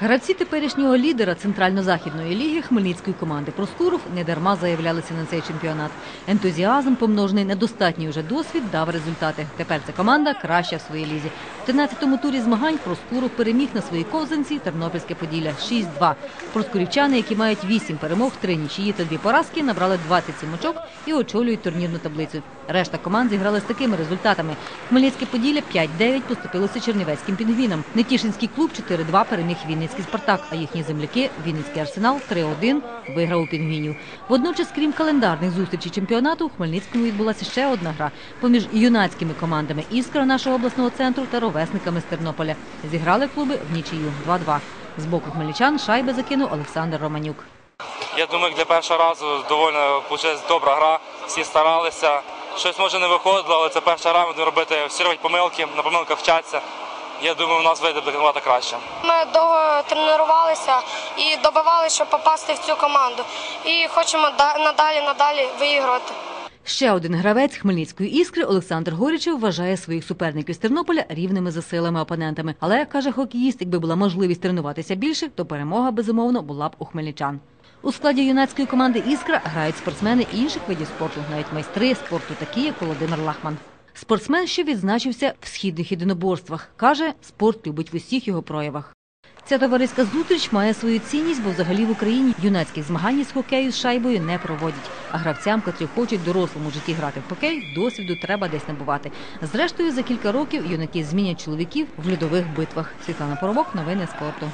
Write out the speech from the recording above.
Гравці теперішнього лідера центрально-західної ліги хмельницької команди Проскуров недарма заявлялися на цей чемпіонат. Ентузіазм, помножений на достатній уже досвід, дав результати. Тепер ця команда краща в своїй лізі. В 13-му турі змагань Проскуров переміг на своїй ковзанці Тернопільське Поділля 6-2. Проскурівчани, які мають 8 перемог, 3 нічиї та 2 поразки, набрали 27 очок і очолюють турнірну таблицю. Решта команд зіграли з такими результатами. Хмельницьке Поділля 5-9 поступилося чернівецьким пінгвінам. Нетішинський клуб 4-2 переміг Вінницький Спартак, а їхні земляки Вінницький Арсенал 3-1 виграв у пінгвінів. Водночас, крім календарних зустрічей чемпіонату, у Хмельницькому відбулася ще одна гра поміж юнацькими командами Іскра нашого обласного центру та ровесниками з Тернополя. Зіграли клуби в нічию 2-2. З боку хмельничан шайби закинув Олександр Романюк. Я думаю, для першого разу доволі добра гра, всі старалися. Щось може не виходило, але це перша гра, будемо робити, всі роблять помилки, на помилках вчаться. Я думаю, у нас вийде набагато краще. Ми довго тренувалися і добивалися, щоб попасти в цю команду. І хочемо да- надалі, надалі виіграти. Ще один гравець Хмельницької іскри Олександр Горічев вважає своїх суперників з Тернополя рівними за силами опонентами. Але каже хокеїст, якби була можливість тренуватися більше, то перемога безумовно була б у хмельничан. У складі юнацької команди Іскра грають спортсмени інших видів спорту, навіть майстри спорту, такі як Володимир Лахман. Спортсмен, що відзначився в східних єдиноборствах, каже, спорт любить в усіх його проявах. Ця товариська зустріч має свою цінність, бо взагалі в Україні юнацьких змагань з хокею з шайбою не проводять. А гравцям, котрі хочуть дорослому житті грати в хокей, досвіду треба десь набувати. Зрештою, за кілька років юнаки змінять чоловіків в льодових битвах. Світлана Поробок, новини спорту.